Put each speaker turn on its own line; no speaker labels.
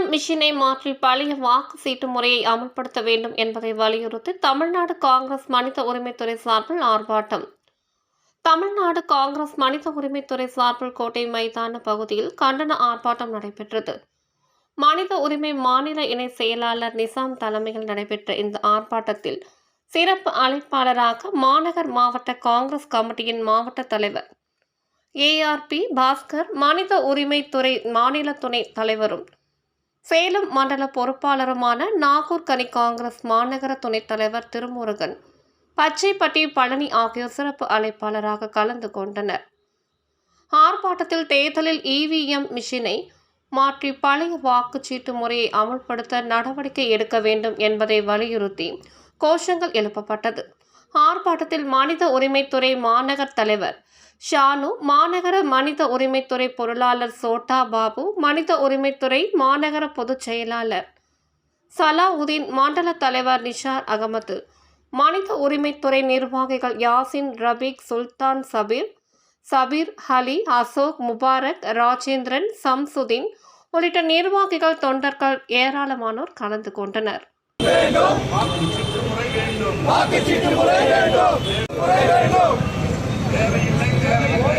மிஷினை மாற்றி பழைய வாக்கு சீட்டு முறையை அமல்படுத்த வேண்டும் என்பதை வலியுறுத்தி தமிழ்நாடு காங்கிரஸ் மனித உரிமைத்துறை சார்பில் ஆர்ப்பாட்டம். தமிழ்நாடு காங்கிரஸ் மனித உரிமைத்துறை சார்பில் கோட்டை மைதான பகுதியில் கண்டன ஆர்ப்பாட்டம் நடைபெற்றது. மனித உரிமை மாநில இணை செயலாளர் நிசாம் தலைமையில் நடைபெற்ற இந்த ஆர்ப்பாட்டத்தில் சிறப்பு அழைப்பாளராக மாநகர் மாவட்ட காங்கிரஸ் கமிட்டியின் மாவட்ட தலைவர் ஏஆர்பி பாஸ்கர் மனித உரிமைத்துறை மாநில துணைத் தலைவரும் சேலம் மண்டல பொறுப்பாளருமான நாகூர் கனி காங்கிரஸ் மாநகர துணைத் தலைவர் திருமுருகன் பச்சைப்பட்டி பழனி ஆகியோர் சிறப்பு அழைப்பாளராக கலந்து கொண்டனர். ஆர்ப்பாட்டத்தில் தேர்தலில் இவிஎம் மிஷினை மாற்றி பழைய வாக்குச்சீட்டு முறையை அமல்படுத்த நடவடிக்கை எடுக்க வேண்டும் என்பதை வலியுறுத்தி கோஷங்கள் எழுப்பப்பட்டது. ஆர்ப்பாட்டத்தில் மனித உரிமைத்துறை மாநகர் தலைவர் ஷானு மாநகர மனித உரிமைத்துறை பொருளாளர் சோட்டா பாபு மனித உரிமைத்துறை மாநகர பொதுச் செயலாளர் சலாவுதீன் மண்டல தலைவர் நிஷார் அகமது மனித உரிமைத்துறை நிர்வாகிகள் யாசின் ரபீக் சுல்தான் சபீர் சபீர் அலி அசோக் முபாரக் ராஜேந்திரன் சம்சுதீன் உள்ளிட்ட நிர்வாகிகள் தொண்டர்கள் ஏராளமானோர் கலந்து கொண்டனர்.
மக்களை வேண்டும் மக்களை வேண்டும் தேவையில்லை தேவையில்லை